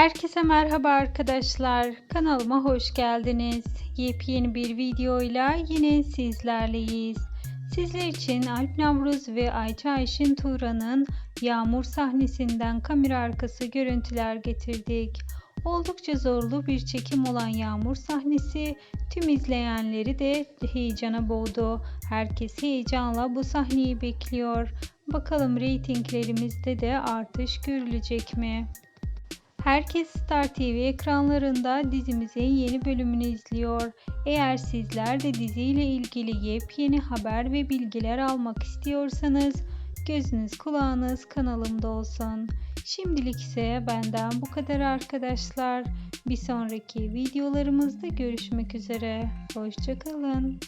Herkese merhaba arkadaşlar. Kanalıma hoş geldiniz. Yepyeni bir videoyla yine sizlerleyiz. Sizler için Alp Navruz ve Ayça Ayşin Turan'ın yağmur sahnesinden kamera arkası görüntüler getirdik. Oldukça zorlu bir çekim olan yağmur sahnesi tüm izleyenleri de heyecana boğdu. Herkes heyecanla bu sahneyi bekliyor. Bakalım reytinglerimizde de artış görülecek mi? Herkes Star TV ekranlarında dizimizin yeni bölümünü izliyor. Eğer sizler de diziyle ilgili yepyeni haber ve bilgiler almak istiyorsanız gözünüz kulağınız kanalımda olsun. Şimdilik ise benden bu kadar arkadaşlar. Bir sonraki videolarımızda görüşmek üzere. Hoşçakalın.